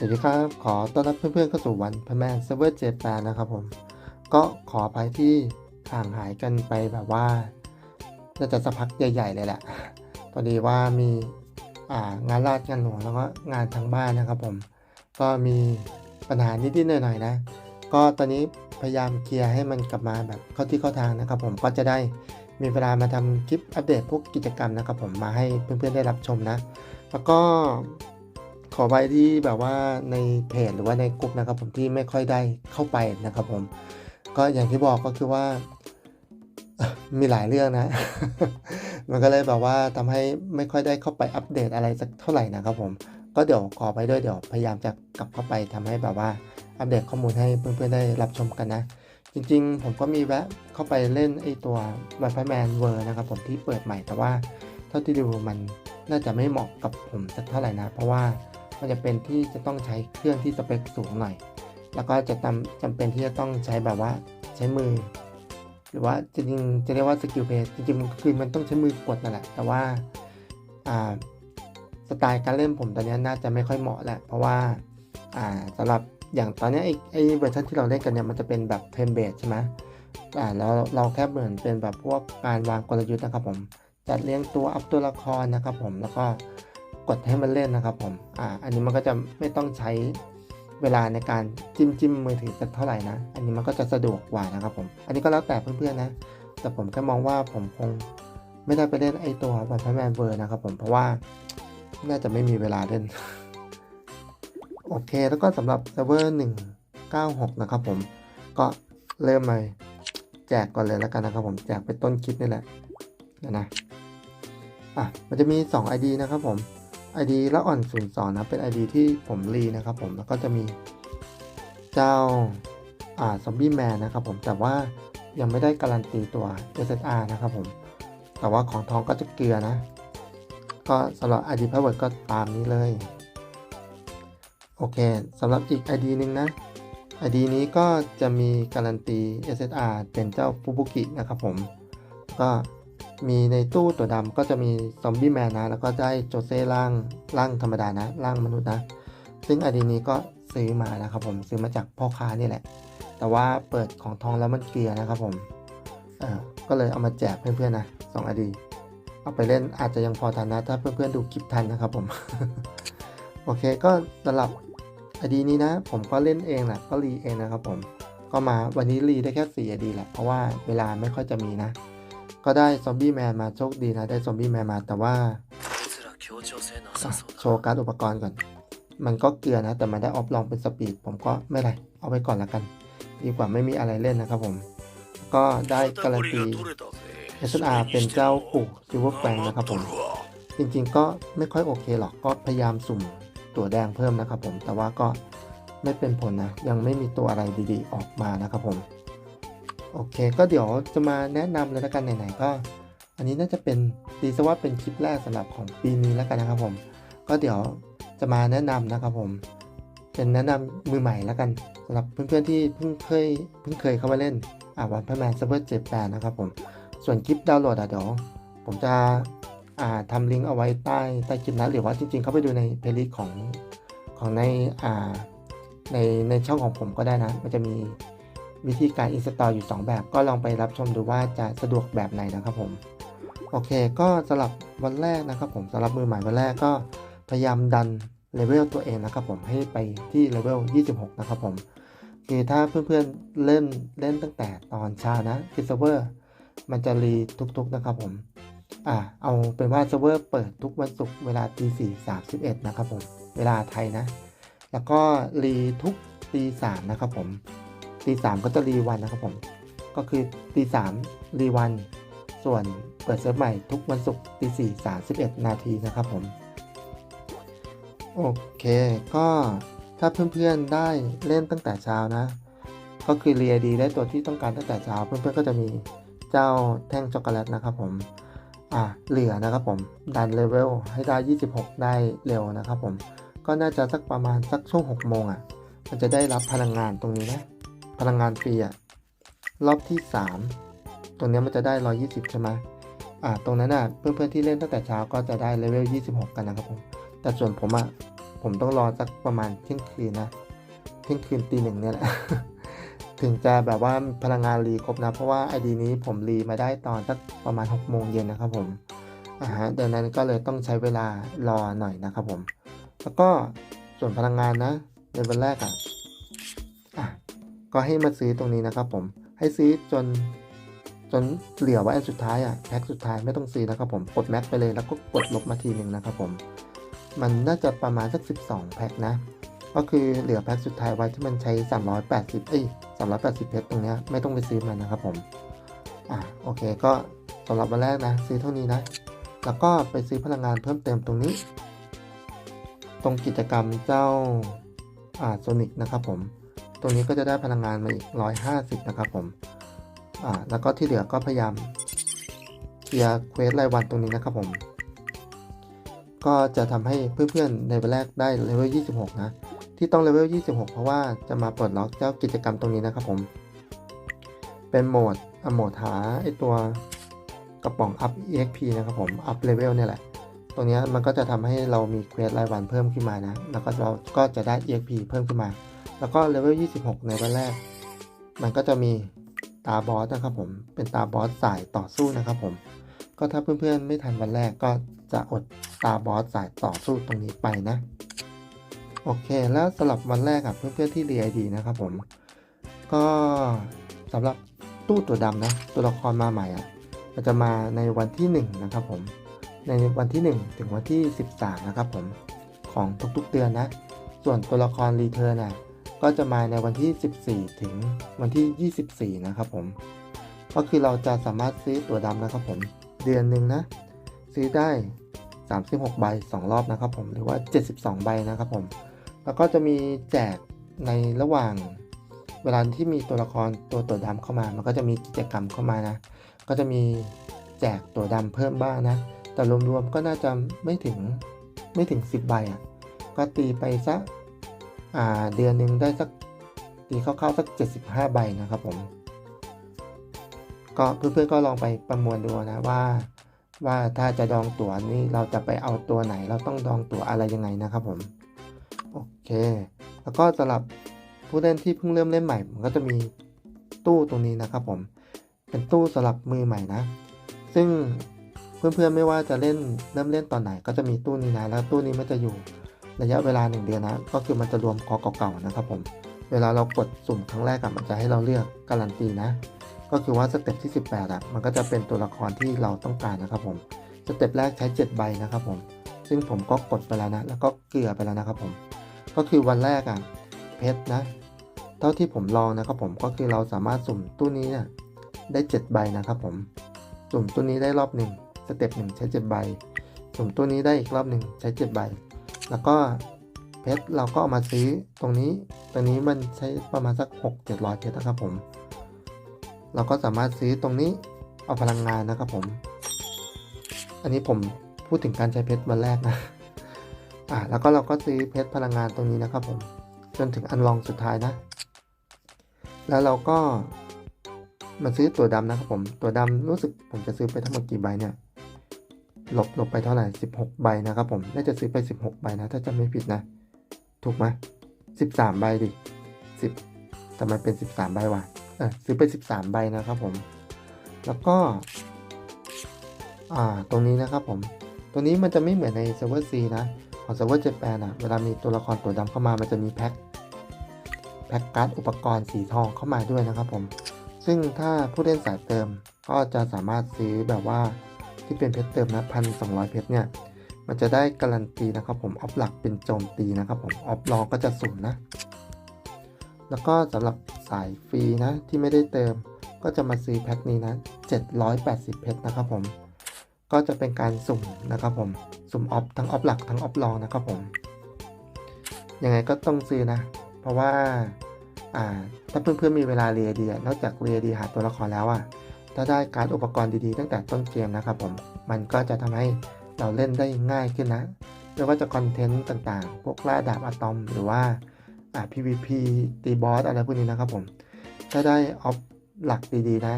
สวัสดีครับ ขอต้อนรับเพื่อนๆเข้าสู่วันพแมนเซิร์ฟเวอร์เจแปนนะครับผม ก็ขออภัยที่ห่างหายกันไปแบบว่าน่าจะสักพักใหญ่ๆเลยแหละพอดีว่ามีางานราชงานหลวงแล้วก็งานทางบ้านนะครับผม ก็มีปัญหานิดๆหน่อยๆนะ ก็ตอนนี้พยายามเคลียร์ให้มันกลับมาแบบเข้าที่เข้าทางนะครับ ผมก็จะได้มีเวลามาทำคลิปอัปเดตพวกกิจกรรมนะครับ ผมมาให้เพื่อนๆได้รับชมนะ แล้วก็ ขอไปที่แบบว่าในเพจหรือว่าในกลุ่มนะครับผมที่ไม่ค่อยได้เข้าไปนะครับผม ก็อย่างที่บอกก็คือว่ามีหลายเรื่องนะ มันก็เลยแบบว่าทำให้ไม่ค่อยได้เข้าไปอัปเดตอะไรสักเท่าไหร่นะครับผม ก็เดี๋ยวขอไปด้วยเดี๋ยวพยายามจะกลับเข้าไปทำให้แบบว่าอัปเดตข้อมูลให้เพื่อนๆได้รับชมกันนะ จริงๆ ผมก็มีแวะเข้าไปเล่นไอตัว w i f i Man w o r l d นะครับผมที่เปิดใหม่แต่ว่าเท่าที่ดูมันน่าจะไม่เหมาะกับผมสักเท่าไหร่นะ เพราะว่า มันจะเป็นที่จะต้องใช้เครื่องที่สเปคสูงหน่อย แล้วก็จะจำจำเป็นที่จะต้องใช้แบบว่าใช้มือ หรือว่าจริงจะเรียกว่าสกิลเพจจริงๆคือมันต้องใช้มือกดนั่นแหละ แต่ว่าสไตล์การเล่นผมตอนนี้น่าจะไม่ค่อยเหมาะแหละเพราะว่าอ่าสำหรับอย่างตอนนี้ไอ้ไอ้เวอร์ชันที่เราเล่นกันเนี่ยมันจะเป็นแบบเทมเบสใช่ไหมอ่าแล้วเราแค่เหมือนเป็นแบบพวกการวางกลยุทธ์นะครับผมจัดเรียงตัวอัพตัวละครนะครับผมแล้วก็ กดให้มันเล่นนะครับผมอ่าอันนี้มันก็จะไม่ต้องใช้เวลาในการจิ้มจิ้มมือถือสักเท่าไหร่นะ อันนี้มันก็จะสะดวกกว่านะครับผม อันนี้ก็แล้วแต่เพื่อนๆนะ แต่ผมแค่มองว่าผมคงไม่ได้ไปเล่นไอตัวบัตรแมนเวอร์นะครับผมเพราะว่าน่าจะไม่มีเวลาเล่น โอเค แล้วก็สำหรับเซิร์ฟเวอร์196 นะครับผม ก็เริ่มมาแจกก่อนเลยแล้วกันนะครับผม แจกเป็นต้นคลิปนี่แหละเดี๋ยวนะอะมันจะมี 2 ID นะครับผม ID ละอ่อน02นะเป็น ID ที่ผมรีนะครับผมแล้วก็จะมีเจ้าอ่าซอมบี้แมนนะครับผมแต่ว่ายังไม่ได้การันตีตัว SSR นะครับผม แต่ว่าของทองก็จะเกลือนะ ก็สำหรับ ID password ก็ตามนี้เลย โอเคสำหรับอีก ID หนึ่งนะ ID นี้ก็จะมีการันตี SSR เป็นเจ้าฟูบุกินะครับผม ก็ มีในตู้ตัวดำก็จะมีซอมบี้แมนนะ แล้วก็ได้โจเซ่ร่างร่างธรรมดานะร่างมนุษย์นะ ซึ่ง ID นี้ก็ซื้อมานะครับผมซื้อมาจากพ่อค้านี่แหละ แต่ว่าเปิดของทองแล้วมันเกลียร์นะครับผมเออก็เลยเอามาแจกเพื่อนๆนะสอง ID เอาไปเล่นอาจจะยังพอทันนะถ้าเพื่อนๆดูคลิปทันนะครับผม โอเคก็สำหรับอดีนี้นะ ผมก็เล่นเองแหละก็รีเองนะครับผมก็มาวันนี้รีได้แค่4อดีแหละเพราะว่าเวลาไม่ค่อยจะมีนะ ก็ได้ซอมบี้แมนมาโชคดีนะ ได้ซอมบี้แมนมาแต่ว่าอะโชว์การ์ดอุปกรณ์ก่อน มันก็เกลือนะ แต่มันได้ออฟลองเป็นสปีด ผมก็ไม่ไรเอาไว้ก่อนละกัน ดีกว่าไม่มีอะไรเล่นนะครับผม ก็ได้การันตี SNR เป็นเจ้าปู่ซิลเวอร์แฟงนะครับผม จริงๆก็ไม่ค่อยโอเคหรอกก็พยายามสุ่มตัวแดงเพิ่มนะครับผมแต่ว่าก็ไม่เป็นผลนะ ยังไม่มีตัวอะไรดีๆออกมานะครับผม โอเค ก็เดี๋ยวจะมาแนะนำเลยละกันไหนๆก็ อันนี้น่าจะเป็นดีซะว่าเป็นคลิปแรกสำหรับของปีนี้แล้วกันนะครับผม ก็เดี๋ยวจะมาแนะนำนะครับผม เป็นแนะนำมือใหม่แล้วกันสำหรับเพื่อนๆที่เพิ่งเคยเพิ่งเคยเข้ามาเล่นอ่าวันพแมนเซิร์ฟเวอร์เจ็ดแปดนะครับผม ส่วนคลิปดาวน์โหลดอะเดี๋ยวผมจะอ่าทำลิงก์เอาไว้ใต้ใต้คลิปนะหรือว่าจริงๆ เข้าไปดูในเพลย์ลิสต์ของของในอ่าในในช่องของผมก็ได้นะ มันจะมี วิธีการอินสตอลอยู่ 2 แบบ ก็ลองไปรับชมดูว่าจะสะดวกแบบไหนนะครับผม โอเค ก็สำหรับวันแรกนะครับผมสำหรับมือใหม่วันแรกก็พยายามดันเลเวลตัวเองนะครับผมให้ไปที่เลเวล 26 นะครับผมคือถ้าเพื่อนๆเล่นเล่นตั้งแต่ตอนเช้านะคือเซิร์ฟเวอร์มันจะรีทุกๆนะครับผมอ่าเอาเป็นว่าเซิร์ฟเวอร์เปิดทุกวันศุกร์เวลาตีสี่สามสิบเอ็ดนะครับผมเวลาไทยนะ แล้วก็รีทุกตีสามนะครับผม ตีสามก็จะรีวันนะครับผมก็คือตีสามรีวัน ส่วนเปิดเซิร์ฟใหม่ทุกวันศุกร์ตีสี่สามสิบเอ็ดนาทีนะครับผม โอเค ก็ถ้าเพื่อนๆได้เล่นตั้งแต่เช้านะ ก็คือเรียดีได้ตัวที่ต้องการตั้งแต่เช้าเพื่อนๆก็จะมีเจ้าแท่งช็อกโกแลตนะครับผมอ่าเหลือนะครับผมดันเลเวลให้ได้ 26 ได้เร็วนะครับผมก็น่าจะสักประมาณสักช่วง 6 โมงอะ มันจะได้รับพลังงานตรงนี้นะ พลังงานฟรีอะรอบที่ 3 ตรงนี้มันจะได้ 120 ใช่ไหมอ่า ตรงนั้นอะ เพื่อนๆที่เล่นตั้งแต่เช้าก็จะได้เลเวล 26 กันนะครับผม แต่ส่วนผมอะ ผมต้องรอสักประมาณเที่ยงคืนนะ เที่ยงคืนตีหนึ่งเนี่ยแหละ ถึงจะแบบว่าพลังงานรีครบนะ เพราะว่าไอดีนี้ผมรีมาได้ตอนสักประมาณ 6 โมงเย็นนะครับผม อ่าฮะดังนั้นก็เลยต้องใช้เวลารอหน่อยนะครับผม แล้วก็ส่วนพลังงานนะในวันแรกอะอะ ก็ให้มาซื้อตรงนี้นะครับผมให้ซื้อจนจนเหลือไว้อันสุดท้ายอะแพ็คสุดท้ายไม่ต้องซื้อนะครับผมกดแม็กไปเลยแล้วก็กดลบมาทีหนึ่งนะครับผมมันน่าจะประมาณสัก 12 แพ็คนะ ก็คือเหลือแพ็คสุดท้ายไว้ที่มันใช้ 380 เอ้ย 380 เพชรตรงเนี้ยไม่ต้องไปซื้อมันนะครับผม อะโอเคก็สำหรับวันแรกนะ ซื้อเท่านี้นะ แล้วก็ไปซื้อพลังงานเพิ่มเติมตรงนี้ ตรงกิจกรรมเจ้าอ่าโซนิกนะครับผม ตรงนี้ก็จะได้พลังงานมาอีก 150 นะครับผมอ่าแล้วก็ที่เหลือก็พยายามเคลียร์เควสรายวันตรงนี้นะครับผม ก็จะทำให้เพื่อนๆในวันแรกได้เลเวล 26 นะ ที่ต้องเลเวล 26 เพราะว่าจะมาปลดล็อกเจ้ากิจกรรมตรงนี้นะครับผม เป็นโหมดอโหมดหาไอตัวกระป๋อง up exp นะครับผม up level เนี่ยแหละ ตรงนี้มันก็จะทำให้เรามีเควสรายวันเพิ่มขึ้นมานะ แล้วก็เราก็จะได้ exp เพิ่มขึ้นมา แล้วก็เลเวล 26 ในวันแรก มันก็จะมีตาบอสนะครับผม เป็นตาบอสสายต่อสู้นะครับผม ก็ถ้าเพื่อนๆไม่ทันวันแรกก็จะอดตาบอสสายต่อสู้ตรงนี้ไปนะ โอเค แล้วสำหรับวันแรกอะเพื่อนๆที่เรียดีนะครับผม ก็สำหรับตู้ตัวดำนะ ตัวละครมาใหม่อะมันจะมาในวันที่ 1 นะครับผม ในวันที่ 1 ถึงวันที่ 13 นะครับผม ของทุกๆเดือนนะ ส่วนตัวละครรีเทิร์นอะ ก็จะมาในวันที่ 14 ถึงวันที่ 24 นะครับผม ก็คือเราจะสามารถซื้อตัวดำนะครับผม เดือนหนึ่งนะ ซื้อได้ 36 ใบ 2 รอบนะครับผม หรือว่า 72 ใบนะครับผม แล้วก็จะมีแจกในระหว่างเวลาที่มีตัวละครตัวตัวดำเข้ามา มันก็จะมีกิจกรรมเข้ามานะ ก็จะมีแจกตัวดำเพิ่มบ้างนะ แต่รวมๆก็น่าจะไม่ถึงไม่ถึง 10 ใบอะ ก็ตีไปสัก เดือนหนึ่งได้สักตีคร่าวๆสัก 75 ใบนะครับผม ก็เพื่อนๆก็ลองไปประมวลดูนะว่า ว่าถ้าจะดองตั๋วนี่เราจะไปเอาตัวไหน เราต้องดองตั๋วอะไรยังไงนะครับผม โอเค แล้วก็สำหรับผู้เล่นที่เพิ่งเริ่มเล่นใหม่มันก็จะมีตู้ตรงนี้นะครับผม เป็นตู้สำหรับมือใหม่นะ ซึ่งเพื่อนๆไม่ว่าจะเล่นเริ่มเล่นตอนไหน ก็จะมีตู้นี้นะแล้วตู้นี้มันจะอยู่ ระยะเวลาหนึ่งเดือนนะ ก็คือมันจะรวมคอเก่าๆนะครับผม เวลาเรากดสุ่มครั้งแรกอะมันจะให้เราเลือกการันตีนะ ก็คือว่าสเต็ปที่ 18อะมันก็จะเป็นตัวละครที่เราต้องการนะครับผม สเต็ปแรกใช้ 7 ใบนะครับผม ซึ่งผมก็กดไปแล้วนะ แล้วก็เกลือไปแล้วนะครับผม ก็คือวันแรกอะเพชรนะ เท่าที่ผมลองนะครับผม ก็คือเราสามารถสุ่มตู้นี้เนี่ยได้ 7 ใบนะครับผม สุ่มตู้นี้ได้รอบหนึ่งสเต็ปหนึ่งใช้ 7 ใบ สุ่มตู้นี้ได้อีกรอบหนึ่งใช้ 7 ใบ แล้วก็เพชรเราก็เอามาซื้อตรงนี้ตรงนี้มันใช้ประมาณสัก 6 700เพชรนะครับผม เราก็สามารถซื้อตรงนี้เอาพลังงานนะครับผม อันนี้ผมพูดถึงการใช้เพชรวันแรกนะ อ่าแล้วก็เราก็ซื้อเพชรพลังงานตรงนี้นะครับผม จนถึงอันลองสุดท้ายนะ แล้วเราก็มาซื้อตัวดำนะครับผม ตัวดำรู้สึกผมจะซื้อไปทั้งหมดกี่ใบเนี่ย ลบลบไปเท่าไหร่ 16 ใบนะครับผม น่าจะซื้อไป 16 ใบนะ ถ้าจำไม่ผิดนะ ถูกไหม13 ใบดิ 10ทำไมเป็น 13 ใบวะเออซื้อไป 13 ใบนะครับผม แล้วก็ อ่า ตรงนี้นะครับผมตรงนี้มันจะไม่เหมือนในเซิร์ฟเวอร์ C นะ ของเซิร์ฟเวอร์ Japan อะเวลามีตัวละครตัวดำเข้ามา มันจะมีแพ็ค แพ็คการ์ดอุปกรณ์สีทองเข้ามาด้วยนะครับผม ซึ่งถ้าผู้เล่นสายเติมก็จะสามารถซื้อแบบว่า ที่เป็นเพชรเติมนะพันสองเพชรเนี่ย มันจะได้การันตีนะครับผมออฟหลักเป็นโจมตีนะครับผมออฟรองก็จะสุ่มนะ แล้วก็สำหรับสายฟรีนะที่ไม่ได้เติมก็จะมาซื้อแพ็คนี้นะ 780 เพชรนะครับผม ก็จะเป็นการสุ่มนะครับผม สุ่มออฟทั้งออฟหลักทั้งออฟรองนะครับผม ยังไงก็ต้องซื้อนะ เพราะว่า อ่า ถ้าเพื่อนๆมีเวลาเรียดีนอกจากเรียดีหาตัวละครแล้วอะ ถ้าได้การดอุปกรณ์ดีๆ ตั้งแต่ต้นเกมนะครับผมมันก็จะทำให้เราเล่นได้ง่ายขึ้นนะไม่ว่าจะคอนเทนต์ต่างๆ พวกล่าดาบอะตอม หรือว่า PVP ตีบอสอะไรพวกนี้นะครับผมถ้าได้ออฟหลักดีๆนะ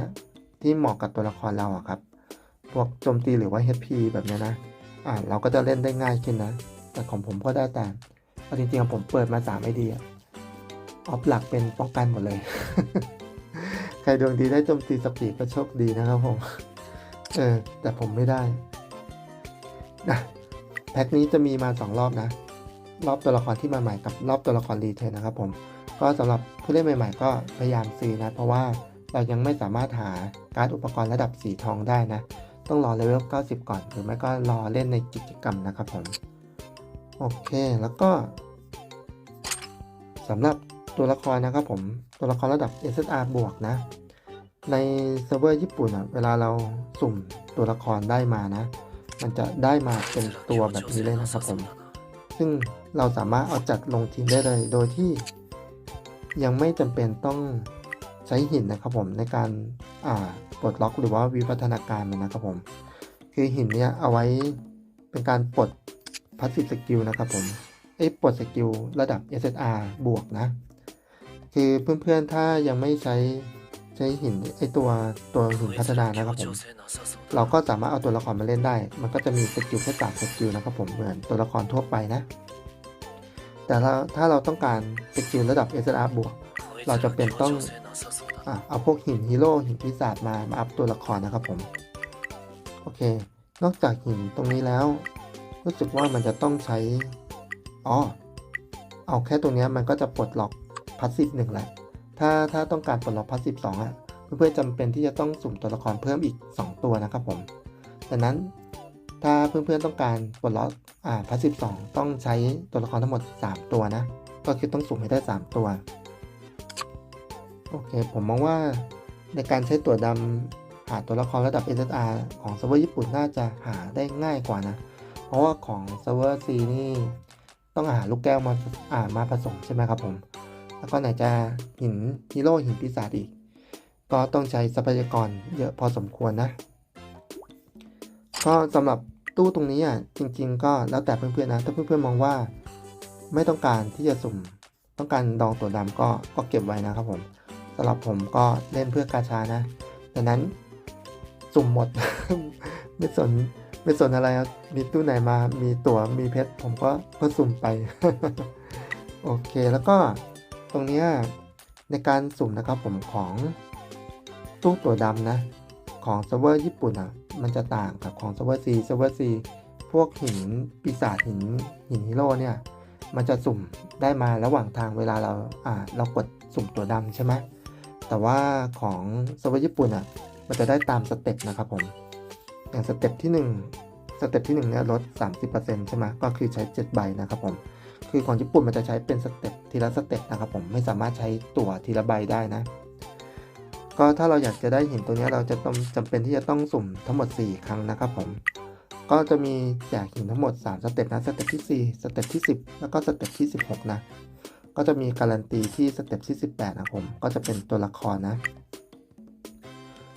ที่เหมาะกับตัวละครเราอะครับ พวกโจมตีหรือว่า HP แบบนี้นะอ่าเราก็จะเล่นได้ง่ายขึ้นนะ แต่ของผมก็ได้แต่เอาจริงๆผมเปิดมาสามไอเดียออฟหลักเป็นป้องกันหมดเลย ใครดวงดีได้โจมตีสปีดก็โชคดีนะครับผม เออ แต่ผมไม่ได้นะแพ็คนี้จะมีมาสองรอบนะ รอบตัวละครที่มาใหม่กับรอบตัวละครรีเทนนะครับผม ก็สำหรับผู้เล่นใหม่ ๆ ก็พยายามซื้อนะ เพราะว่าเรายังไม่สามารถหาการ์ดอุปกรณ์ระดับสีทองได้นะ ต้องรอเลเวล 90 ก่อน หรือไม่ก็รอเล่นในกิจกรรมนะครับผม โอเค แล้วก็สำหรับ ตัวละครนะครับผมตัวละครระดับ SSR บวกนะ ในเซิร์ฟเวอร์ญี่ปุ่นอะเวลาเราสุ่มตัวละครได้มานะ มันจะได้มาเป็นตัวแบบนี้เลยนะครับผมซึ่งเราสามารถเอาจัดลงทีมได้เลย โดยที่ยังไม่จำเป็นต้องใช้หินนะครับผมในการอ่าปลดล็อกหรือว่าวิวัฒนาการมันนะครับผม คือหินเนี้ยเอาไว้เป็นการปลดพาสซีฟสกิลนะครับผมไอ้ปลดสกิลระดับ SSR บวกนะ คือเพื่อนๆถ้ายังไม่ใช้ใช้หินไอตัวตัวหินพัฒนานะครับผมเราก็สามารถเอาตัวละครมาเล่นได้ มันก็จะมีสกิลแค่สามสกิลนะครับผมเหมือนตัวละครทั่วไปนะ แต่ถ้าถ้าเราต้องการสกิลระดับ SR บวก เราจะเป็นต้องอเอาพวกหินฮีโร่หินปีศาจมามาอัพตัวละครนะครับผม โอเค นอกจากหินตรงนี้แล้ว รู้สึกว่ามันจะต้องใช้อ๋อเอาแค่ตรงนี้มันก็จะปลดล็อก พาสซีฟหนึ่งแหละ ถ้าถ้าต้องการปลดล็อกพาสซีฟสองอะเพื่อนๆจำเป็นที่จะต้องสุ่มตัวละครเพิ่มอีก 2 ตัวนะครับผมดังนั้นถ้าเพื่อนๆต้องการปลดล็อกอ่าพาสซีฟสองต้องใช้ตัวละครทั้งหมด 3 ตัวนะ ก็คือต้องสุ่มให้ได้ 3 ตัว โอเค ผมมองว่าในการใช้ตัวดำหาตัวละครระดับ SSR ของเซิร์ฟเวอร์ญี่ปุ่นน่าจะหาได้ง่ายกว่านะ เพราะว่าของเซิร์ฟเวอร์ C นี่ต้องหาลูกแก้วมาอ่ามาผสมใช่ไหมครับผม แล้วก็ไหนจะหินฮีโร่หินปีศาจอีก ก็ต้องใช้ทรัพยากรเยอะพอสมควรนะ ก็สำหรับตู้ตรงนี้อะจริง ๆ ก็แล้วแต่เพื่อนๆนะ ถ้าเพื่อนๆมองว่าไม่ต้องการที่จะสุ่ม ต้องการดองตัวดำก็ก็เก็บไว้นะครับผมสำหรับผมก็เล่นเพื่อกาชานะดังนั้นสุ่มหมด ไม่สนไม่สนอะไรครับมีตู้ไหนมา มีตั๋ว มีเพชร ผมก็ก็สุ่มไป โอเค แล้วก็ ตรงนี้ในการสุ่มนะครับผมของตู้ตัวดำนะ ของเซิร์ฟเวอร์ญี่ปุ่นอะมันจะต่างกับของเซิร์ฟเวอร์ซีเซิร์ฟเวอร์ซีพวกหินปีศาจหินหินฮีโร่เนี่ย มันจะสุ่มได้มาระหว่างทางเวลาเราอ่าเรากดสุ่มตัวดำใช่ไหมแต่ว่าของเซิร์ฟเวอร์ญี่ปุ่นอะมันจะได้ตามสเต็ปนะครับผมอย่างสเต็ปที่ 1 สเต็ปที่1เนี่ยลด 30%ใช่ไหมก็คือใช้ 7 ใบนะครับผม คือของญี่ปุ่นมันจะใช้เป็นสเต็ป ทีละสเต็ปนะครับผมไม่สามารถใช้ตั๋วทีละใบได้นะ ก็ถ้าเราอยากจะได้หินตัวนี้เราจะต้องจำเป็นที่จะต้องสุ่มทั้งหมด 4 ครั้งนะครับผมก็จะมีแจกหินทั้งหมด 3 สเต็ปนะสเต็ปที่ 4 สเต็ปที่ 10 แล้วก็สเต็ปที่ 16 นะ ก็จะมีการันตีที่สเต็ปที่ 18 นะผมก็จะเป็นตัวละครนะ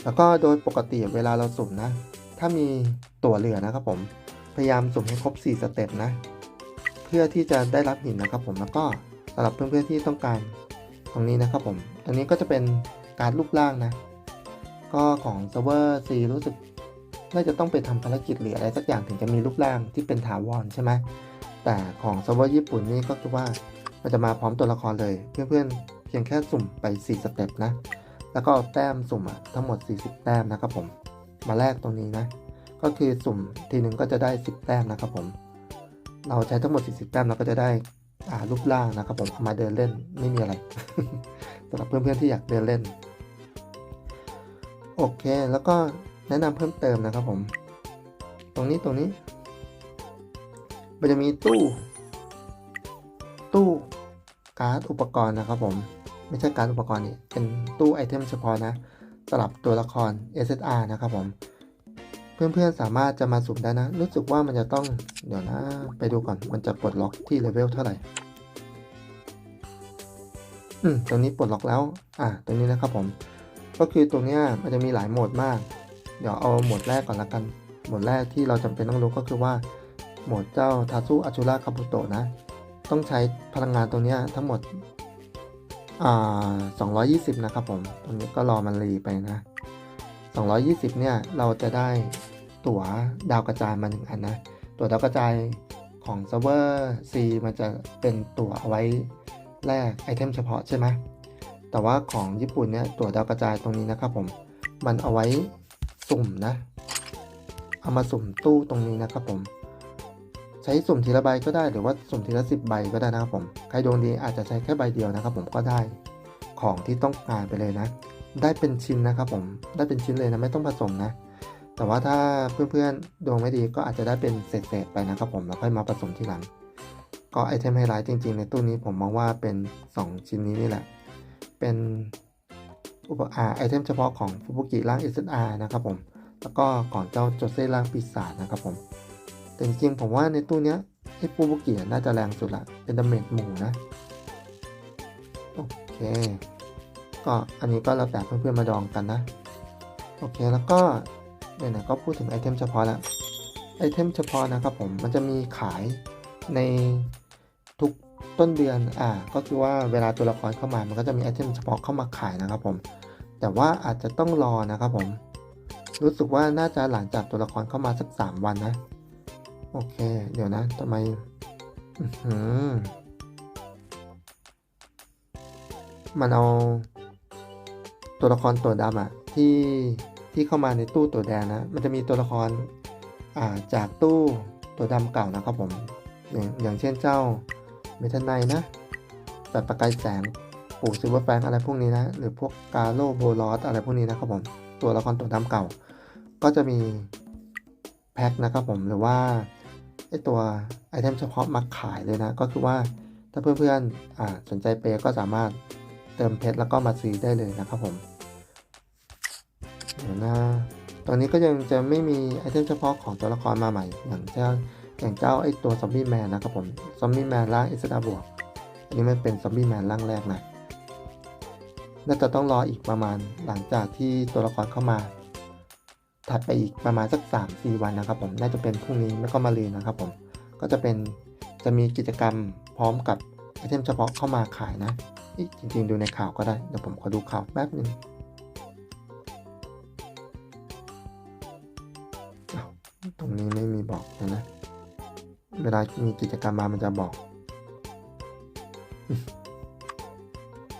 แล้วก็โดยปกติเวลาเราสุ่มนะ ถ้ามีตั๋วเหลือนะครับผมพยายามสุ่มให้ครบ 4 สเต็ปนะ เพื่อที่จะได้รับหินนะครับผมแล้วก็ สำหรับเพื่อนๆที่ต้องการตรงนี้นะครับผมตรงนี้ก็จะเป็นการรูปร่างนะ ก็ของเซิร์ฟเวอร์ซีรู้สึกน่าจะต้องไปทำภารกิจหรืออะไรสักอย่างถึงจะมีรูปร่างที่เป็นถาวรใช่ไหมแต่ของเซิร์ฟเวอร์ญี่ปุ่นนี่ก็คือว่ามันจะมาพร้อมตัวละครเลย เพื่อนๆเพียงแค่สุ่มไป 4 สเต็ปนะ แล้วก็แต้มสุ่มอะทั้งหมด 40 แต้มนะครับผม มาแลกตรงนี้นะ ก็คือสุ่มทีหนึ่งก็จะได้ 10 แต้มนะครับผม เราใช้ทั้งหมด 40 แต้มเราก็จะได้ รูปร่างนะครับผมเอามาเดินเล่นไม่มีอะไรสำหรับเพื่อนๆที่อยากเดินเล่น โอเคแล้วก็แนะนำเพิ่มเติมนะครับผม ตรงนี้ตรงนี้ มันจะมีตู้ ตู้การ์ดอุปกรณ์นะครับผม ไม่ใช่การ์ดอุปกรณ์นี่เป็นตู้ไอเทมเฉพาะนะสำหรับตัวละคร SSR นะครับผม เพื่อนๆสามารถจะมาสุ่มได้นะ รู้สึกว่ามันจะต้องเดี๋ยวนะไปดูก่อนมันจะปลดล็อกที่เลเวลเท่าไหร่อืมตรงนี้ปลดล็อกแล้ว อ่าตรงนี้นะครับผม ก็คือตรงเนี้ยมันจะมีหลายโหมดมาก เดี๋ยวเอาโหมดแรกก่อนละกัน โหมดแรกที่เราจำเป็นต้องรู้ก็คือว่า โหมดเจ้าทาซุอาชูระคาบุโตะนะ ต้องใช้พลังงานตรงเนี้ยทั้งหมดอ่า220 นะครับผม ตรงนี้ก็รอมันรีไปนะ 220 เนี่ย เราจะได้ตั๋วดาวกระจายมาหนึ่งอันนะ ตั๋วดาวกระจายของเซิร์ฟเวอร์ C มันจะเป็นตั๋วเอาไว้แลกไอเทมเฉพาะใช่ไหม แต่ว่าของญี่ปุ่นเนี่ย ตั๋วดาวกระจายตรงนี้นะครับผม มันเอาไว้สุ่มนะ เอามาสุ่มตู้ตรงนี้นะครับผม ใช้สุ่มทีละใบก็ได้ หรือว่าสุ่มทีละสิบใบก็ได้นะครับผม ใครดวงดีอาจจะใช้แค่ใบเดียวนะครับผมก็ได้ ของที่ต้องการไปเลยนะ ได้เป็นชิ้นนะครับผมได้เป็นชิ้นเลยนะไม่ต้องผสมนะ แต่ว่าถ้าเพื่อนๆดวงไม่ดีก็อาจจะได้เป็นเศษๆไปนะครับผมแล้วค่อยมาผสมทีหลัง ก็ไอเทมไฮไลท์จริง ๆ ในตู้นี้ผมมองว่าเป็น 2 ชิ้นนี้นี่แหละ เป็นอุปอาไอเทมเฉพาะของฟุบุกิร่าง SSR นะครับผมแล้วก็ของเจ้าโจเซ่ร่างปีศาจนะครับผมแต่จริงๆผมว่าในตู้เนี้ยไอฟูบุกิน่าจะแรงสุดละเป็นดาเมจหมู่นะโอเค ก็อันนี้ก็แล้วแต่เพื่อนๆมาดองกันนะ โอเคแล้วก็ไหนๆก็พูดถึงไอเทมเฉพาะแล้วไอเทมเฉพาะนะครับผมมันจะมีขายในทุกต้นเดือนอ่าก็คือว่าเวลาตัวละครเข้ามามันก็จะมีไอเทมเฉพาะเข้ามาขายนะครับผม แต่ว่าอาจจะต้องรอนะครับผม รู้สึกว่าน่าจะหลังจากตัวละครเข้ามาสัก 3 วันนะ โอเค เดี๋ยวนะทำไมอื้อหือมันเอา ตัวละครตัวดำอะที่ที่เข้ามาในตู้ตัวแดงนะ มันจะมีตัวละครอ่าจากตู้ตัวดำเก่านะครับผมอย่างอย่างเช่นเจ้าเมทันไนนะสัตว์ประกายแสงปู่ซิลเวอร์แฟงอะไรพวกนี้นะ หรือพวกกาโลโบลอสอะไรพวกนี้นะครับผม ตัวละครตัวดำเก่า ก็จะมีแพ็คนะครับผมหรือว่าไอตัวไอเทมเฉพาะมาขายเลยนะ ก็คือว่าถ้าเพื่อนๆอ่าสนใจเปย์ก็สามารถเติมเพชรแล้วก็มาซื้อได้เลยนะครับผม เดี๋ยวนะตอนนี้ก็ยังจะไม่มีไอเทมเฉพาะของตัวละครมาใหม่ อย่างเจ้าอย่างเจ้าไอตัวซอมบี้แมนนะครับผมซอมบี้แมนร่างเอสระบวกอันนี้มันเป็นซอมบี้แมนร่างแรกนะน่าจะต้องรออีกประมาณหลังจากที่ตัวละครเข้ามา ถัดไปอีกประมาณสัก 3-4 วันนะครับผม น่าจะเป็นพรุ่งนี้ไม่ก็มาลืนนะครับผม ก็จะเป็นจะมีกิจกรรมพร้อมกับไอเทมเฉพาะเข้ามาขายนะจริงๆดูในข่าวก็ได้ เดี๋ยวผมขอดูข่าวแป๊บหนึ่ง ไม่มีบอกเวลามีกิจกรรมมามันจะบอก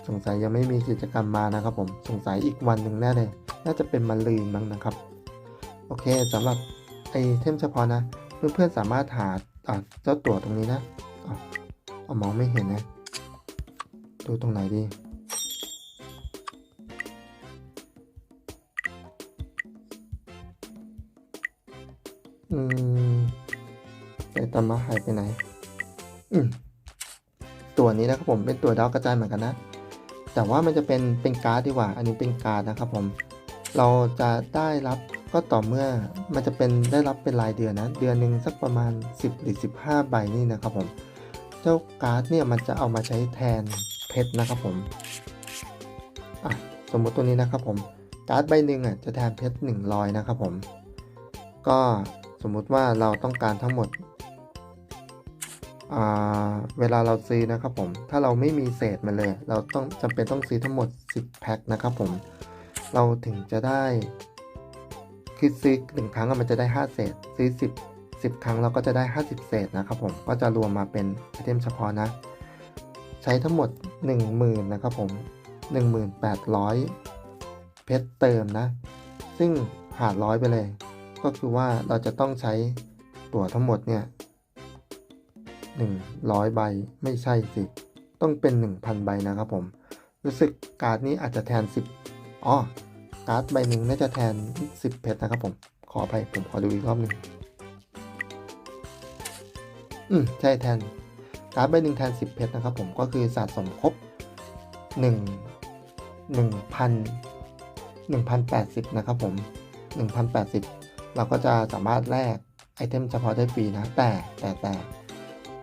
สงสัยยังไม่มีกิจกรรมมานะครับผม สงสัยอีกวันหนึ่งแน่เลย น่าจะเป็นมันลืนมั้งนะครับ โอเคสำหรับไอเทมเฉพาะนะ เพื่อนๆสามารถหาเจ้าตัวตรงนี้นะอ๋อเอามองไม่เห็นนะ ดูตรงไหนดี อืม ไซตามะหายไปไหน อืมตัวนี้นะครับผมเป็นตัวดาวกระจายเหมือนกันนะ แต่ว่ามันจะเป็นเป็นการ์ดดีกว่า อันนี้เป็นการ์ดนะครับผม เราจะได้รับก็ต่อเมื่อมันจะเป็นได้รับเป็นรายเดือนนะ เดือนหนึ่งสักประมาณ 10 หรือ 15 ใบนี่นะครับผม เจ้าการ์ดเนี่ยมันจะเอามาใช้แทนเพชรนะครับผมอะสมมติตัวนี้นะครับผม การ์ดใบหนึ่งอะจะแทนเพชร100 นะครับผม ก็สมมุติว่าเราต้องการทั้งหมด เวลาเราซื้อนะครับผม ถ้าเราไม่มีเศษมันเลย เราต้องจำเป็นต้องซื้อทั้งหมด 10 แพ็คนะครับผม เราถึงจะได้คือซื้อหนึ่งครั้งมันจะได้ 5 เศษ ซื้อ 10 10 ครั้งเราก็จะได้ 50 เศษนะครับผม ก็จะรวมมาเป็นไอเทมเฉพาะนะ ใช้ทั้งหมด 10,000นะครับผม 1800 เพชรเติมนะ ซึ่งหารร้อยไปเลย ก็คือว่าเราจะต้องใช้ตั๋วทั้งหมดเนี่ย 100 ใบ ไม่ใช่สิ ต้องเป็น 1,000 ใบนะครับผม รู้สึกการ์ดนี้อาจจะแทน 10อ๋อการ์ดใบหนึ่งน่าจะแทน 10 เพชรนะครับผม ขออภัยผมขอดูอีกรอบหนึ่งอืมใช่แทน การ์ดใบหนึ่งแทน 10 เพชรนะครับผมก็คือสะสมครบ 1 1,000 1,080 นะครับผม 1,080 เราก็จะสามารถแลกไอเทมเฉพาะได้ฟรีนะ แต่แต่แต่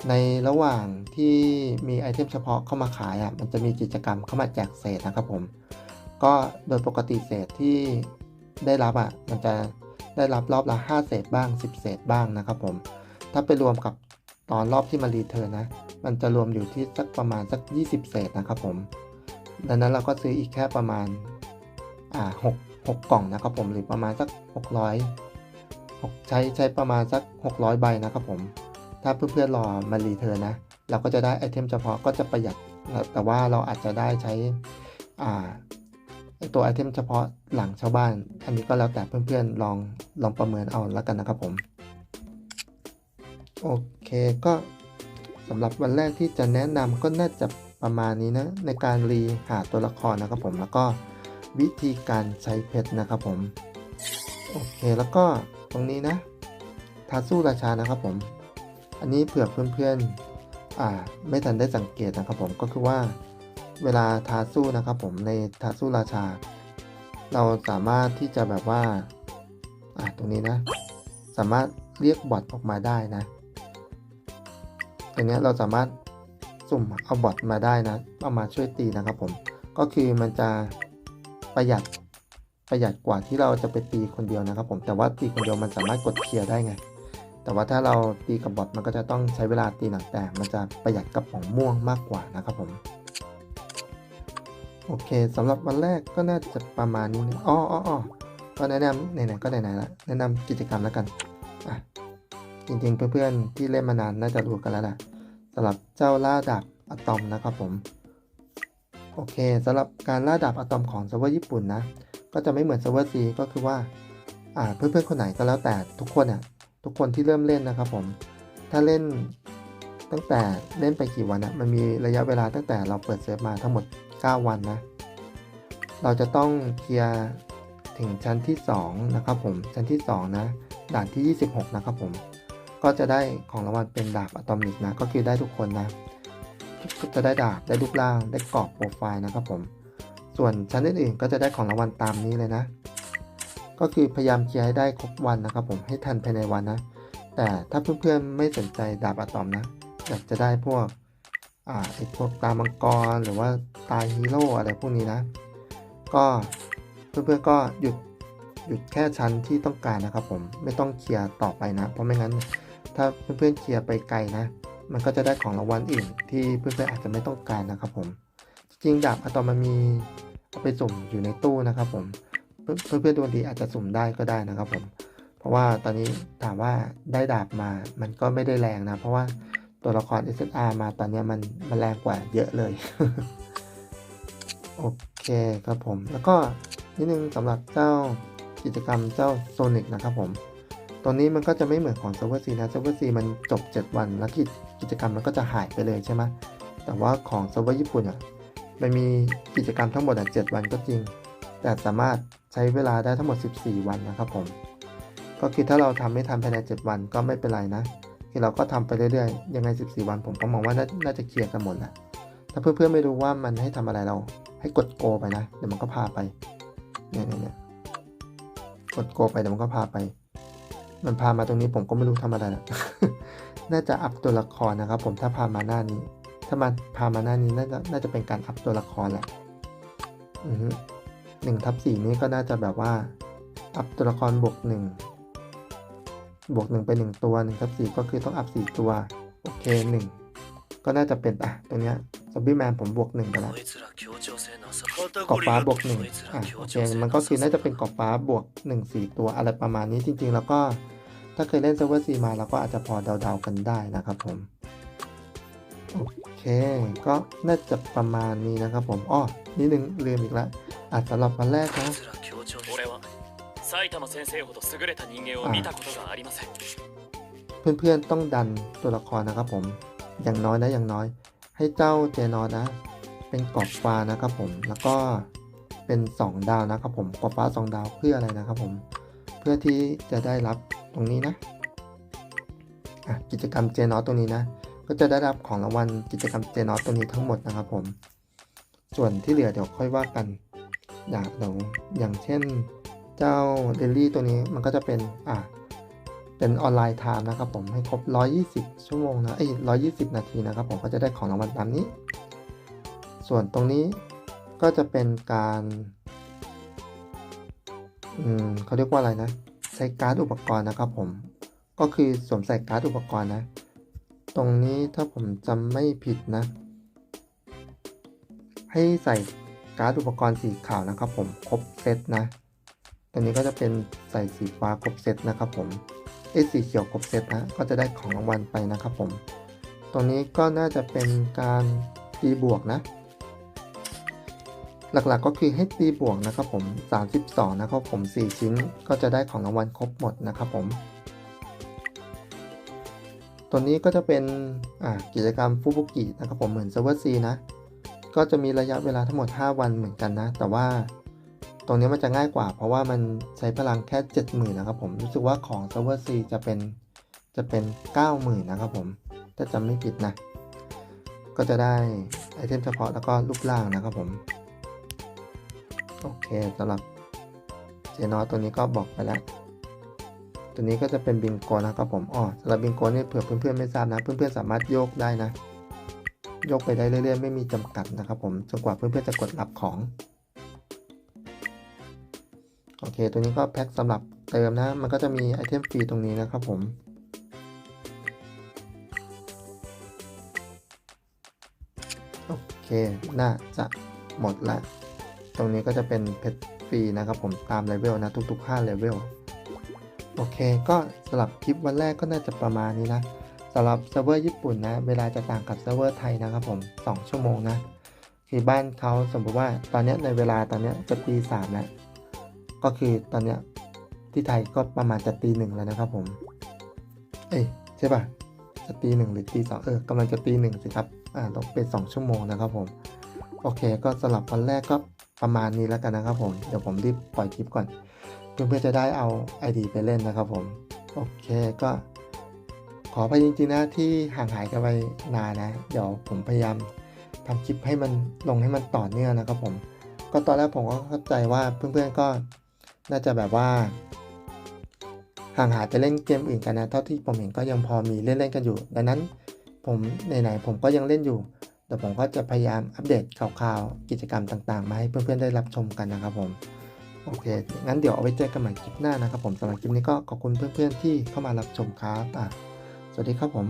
ในระหว่างที่มีไอเทมเฉพาะเข้ามาขายอะมันจะมีกิจกรรมเข้ามาแจกเศษนะครับผม ก็โดยปกติเศษที่ได้รับอะมันจะได้รับรอบละ 5 เศษบ้าง 10 เศษบ้างนะครับผม ถ้าไปรวมกับตอนรอบที่มารีเทิร์นนะ มันจะรวมอยู่ที่สักประมาณสัก 20 เศษนะครับผม ดังนั้นเราก็ซื้ออีกแค่ประมาณอ่าหกหกกล่องนะครับผมหรือประมาณสัก 600หกใช้ใช้ประมาณสัก 600 ใบนะครับผม ถ้าเพื่อนๆรอมารีเทิร์นนะ เราก็จะได้ไอเทมเฉพาะก็จะประหยัด แต่ว่าเราอาจจะได้ใช้อ่าตัวไอเทมเฉพาะหลังชาวบ้าน อันนี้ก็แล้วแต่เพื่อนๆลองลองประเมินเอาแล้วกันนะครับผม โอเคก็สำหรับวันแรกที่จะแนะนำก็น่าจะประมาณนี้นะ ในการรีหาตัวละครนะครับผมแล้วก็วิธีการใช้เพชรนะครับผม โอเคแล้วก็ตรงนี้นะทาสู้ราชานะครับผม อันนี้เผื่อเพื่อนๆอ่าไม่ทันได้สังเกตนะครับผมก็คือว่าเวลาทาสู้นะครับผมในทาสู้ราชา เราสามารถที่จะแบบว่าอ่าตรงนี้นะ สามารถเรียกบอทออกมาได้นะตรงนี้เราสามารถสุ่มเอาบอทมาได้นะเอามาช่วยตีนะครับผมก็คือมันจะประหยัดประหยัดกว่าที่เราจะไปตีคนเดียวนะครับผมแต่ว่าตีคนเดียวมันสามารถกดเคลียร์ได้ไง แต่ว่าถ้าเราตีกับบอทมันก็จะต้องใช้เวลาตีหนักแต่มันจะประหยัดกระป๋องม่วงมากกว่านะครับผม โอเคสำหรับวันแรกก็น่าจะประมาณนี้นะอ๋ออ๋ออก็แนะนำไหนๆก็ไหนๆละแนะนำกิจกรรมแล้วกันอะจริงๆเพื่อนๆที่เล่นมานานน่าจะรู้กันแล้วแหละสำหรับเจ้าล่าดาบอะตอมนะครับผมโอเคสำหรับการล่าดาบอะตอมของเซิร์ฟเวอร์ญี่ปุ่นนะก็จะไม่เหมือนเซิร์ฟเวอร์ซีก็คือว่าอ่าเพื่อนๆคนไหนก็แล้วแต่ทุกคนอะ ทุกคนที่เริ่มเล่นนะครับผม ถ้าเล่นตั้งแต่เล่นไปกี่วันอะมันมีระยะเวลาตั้งแต่เราเปิดเซิร์ฟมาทั้งหมด 9 วันนะ เราจะต้องเคลียร์ถึงชั้นที่ 2 นะครับผม ชั้นที่ 2 นะ ด่านที่ 26 นะครับผม ก็จะได้ของรางวัลเป็นดาบอะตอมิกนะ ก็คือได้ทุกคนนะ จะได้ดาบ ได้รูปร่าง ได้กรอบโปรไฟล์นะครับผม ส่วนชั้นอื่นๆก็จะได้ของรางวัลตามนี้เลยนะ ก็คือพยายามเคลียร์ให้ได้ครบวันนะครับ ผมให้ทันภายในวันนะ แต่ถ้าเพื่อนๆไม่สนใจดาบอะตอมนะ อยากจะได้พวกอ่าไอพวกตามังกรหรือว่าตาฮีโร่อะไรพวกนี้นะ ก็เพื่อนๆก็หยุดหยุดแค่ชั้นที่ต้องการนะครับ ผมไม่ต้องเคลียร์ต่อไปนะ เพราะไม่งั้น ถ้าเพื่อนๆเคลียร์ไปไกลนะ มันก็จะได้ของรางวัลอื่นที่เพื่อนๆอาจจะไม่ต้องการนะครับ ผม จริงดาบอะตอมมันมีเอาไปสุ่มอยู่ในตู้นะครับ ผม เพื่อนเพื่อนๆดวงดีอาจจะสุ่มได้ก็ได้นะครับผม เพราะว่าตอนนี้ถามว่าได้ดาบมา มันก็ไม่ได้แรงนะ เพราะว่าตัวละคร SSR มาตอนนี้มันมันแรงกว่าเยอะเลย โอเคครับผม แล้วก็นิดนึงสำหรับเจ้ากิจกรรมเจ้าโซนิกนะครับผม ตัวนี้มันก็จะไม่เหมือนของ Server C นะ Server C มันจบ 7 วัน แล้วกิจกิจกรรมมันก็จะหายไปเลยใช่ไหมแต่ว่าของ Server ญี่ปุ่นอะมันมีกิจกรรมทั้งหมดอะ7วันก็จริง แต่สามารถ ใช้เวลาได้ทั้งหมด 14 วันนะครับผม ก็คือถ้าเราทำไม่ทันภายใน 7 วันก็ไม่เป็นไรนะ คือเราก็ทำไปเรื่อยๆ ยังไง 14 วันผมก็มองว่านาน่าจะเคลียร์กันหมดแหละถ้าเพื่อนๆไม่รู้ว่ามันให้ทำอะไรเรา ให้กดโกไปนะ เดี๋ยวมันก็พาไป เนี่ยเนี่ยกดโกไปเดี๋ยวมันก็พาไป มันพามาตรงนี้ผมก็ไม่รู้ทำอะไรนะน่าจะอัพตัวละครนะครับ ผมถ้าพามาหน้านี้ ถ้ามาพามาหน้านี้น่าจะน่าจะเป็นการอัพตัวละครแหละ อือ ฮึหนึ่งทับสี่นี้ก็น่าจะแบบว่าอัพตัวละครบวกหนึ่งบวกหนึ่งไปหนึ่งตัวหนึ่งทับสี่ก็คือต้องอัพสี่ตัว โอเคหนึ่งก็น่าจะเป็นอะตรงเนี้ยซอมบี้แมนผมบวกหนึ่งไปแล้วกรอบฟ้าบวกหนึ่งอะโอเคมันก็คือน่าจะเป็นกรอบฟ้าบวกหนึ่งสี่ตัวอะไรประมาณนี้จริง ๆ แล้วก็ถ้าเคยเล่นเซิร์ฟเวอร์ซีมาเราก็อาจจะพอเดาๆกันได้นะครับผมโอเค ก็น่าจะประมาณนี้นะครับผม อ้อนิดนึงลืมอีกแล้ว อ่สำหรับวันแรกนะเพื่อนๆต้องดันตัวละครนะครับผม อย่างน้อยนะอย่างน้อย ให้เจ้าเจนอนนะ เป็นกรอบฟ้านะครับผม แล้วก็เป็น 2 ดาวนะครับผมกรอบฟ้า 2 ดาวเพื่ออะไรนะครับผม เพื่อที่จะได้รับตรงนี้นะกิจกรรมเจนอตตรงนี้นะ ก็จะได้รับของรางวัลกิจกรรมเจนอตตรงนี้ทั้งหมดนะครับผม ส่วนที่เหลือเดี๋ยวค่อยว่ากัน อย่างเดี๋ยวอย่างเช่นเจ้าเดลี่ตัวนี้มันก็จะเป็นอะเป็นออนไลน์ไทม์นะครับผมให้ครบ 120 ชั่วโมงนะเอ้ย120 นาทีนะครับผมก็จะได้ของรางวัลตามนี้ ส่วนตรงนี้ก็จะเป็นการอืมเขาเรียกว่าอะไรนะ ใช้การ์ดอุปกรณ์นะครับผมก็คือสวมใส่การ์ดอุปกรณ์นะ ตรงนี้ถ้าผมจำไม่ผิดนะ ให้ใส่ การ์ดอุปกรณ์สีขาวนะครับผมครบเซตนะตัวนี้ก็จะเป็นใส่สีฟ้าครบเซตนะครับผมเอสีเขียวครบเซตนะก็จะได้ของรางวัลไปนะครับผมตรงนี้ก็น่าจะเป็นการตีบวกนะ หลักๆก็คือให้ตีบวกนะครับผม 32 นะครับผม 4 ชิ้นก็จะได้ของรางวัลครบหมดนะครับผม ตัวนี้ก็จะเป็นกิจกรรมฟูบุกินะครับผมเหมือนเซิร์ฟเวอร์ซีนะ ก็จะมีระยะเวลาทั้งหมด 5 วันเหมือนกันนะ แต่ว่าตรงนี้มันจะง่ายกว่า เพราะว่ามันใช้พลังแค่ 70,000นะครับผม รู้สึกว่าของเซิร์ฟเวอร์ซีจะเป็นจะเป็น 90,000นะครับผม ถ้าจำไม่ผิดนะ ก็จะได้ไอเทมเฉพาะแล้วก็รูปร่างนะครับผม โอเคสำหรับเจนอตัวนี้ก็บอกไปแล้ว ตัวนี้ก็จะเป็นบิงโกนะครับผม อ๋อสำหรับบิงโกนี่เผื่อเพื่อนๆไม่ทราบนะ เพื่อนๆสามารถโยกได้นะ ยกไปได้เรื่อยๆ ไม่มีจำกัดนะครับผมจนกว่าเพื่อนๆจะกดรับของ โอเค ตัวนี้ก็แพ็คสำหรับเติมนะ มันก็จะมีไอเทมฟรีตรงนี้นะครับผมโอเค น่าจะหมดละ ตรงนี้ก็จะเป็นเพชรฟรีนะครับผมตามเลเวลนะ ทุกๆ5เลเวลโอเค ก็สำหรับคลิปวันแรกก็น่าจะประมาณนี้นะ สำหรับเซิร์ฟเวอร์ญี่ปุ่นนะ เวลาจะต่างกับเซิร์ฟเวอร์ไทยนะครับผม 2 ชั่วโมงนะ คือบ้านเขาสมมติว่าตอนนี้ในเวลาตอนนี้จะตีสามแล้ว ก็คือตอนนี้ที่ไทยก็ประมาณจะตีหนึ่งแล้วนะครับผม เอ้ยใช่ป่ะ จะตีหนึ่งหรือตีสองเออกำลังจะตีหนึ่งสิครับ อ่าต้องเป็นสองชั่วโมงนะครับผม โอเค ก็สำหรับวันแรกก็ประมาณนี้แล้วกันนะครับผม เดี๋ยวผมรีบปล่อยคลิปก่อน เพื่อนๆจะได้เอา ID ไปเล่นนะครับผม โอเคก็ ขอไปจริงๆนะที่ห่างหายกันไปนานนะ เดี๋ยวผมพยายามทำคลิปให้มันลงให้มันต่อเนื่องนะครับผม ก็ตอนแรกผมก็เข้าใจว่าเพื่อนๆก็น่าจะแบบว่า ห่างหายไปเล่นเกมอื่นกันนะ เท่าที่ผมเห็นก็ยังพอมีเล่นๆกันอยู่ ดังนั้นผมไหนๆผมก็ยังเล่นอยู่ แต่ผมก็จะพยายามอัปเดตข่าวๆกิจกรรมต่างๆ มาให้เพื่อนๆได้รับชมกันนะครับผมโอเค งั้นเดี๋ยวเอาไว้เจอกันใหม่คลิปหน้านะครับผมสำหรับคลิปนี้ก็ขอบคุณเพื่อนๆที่เข้ามารับชมครับอะ สวัสดีครับผม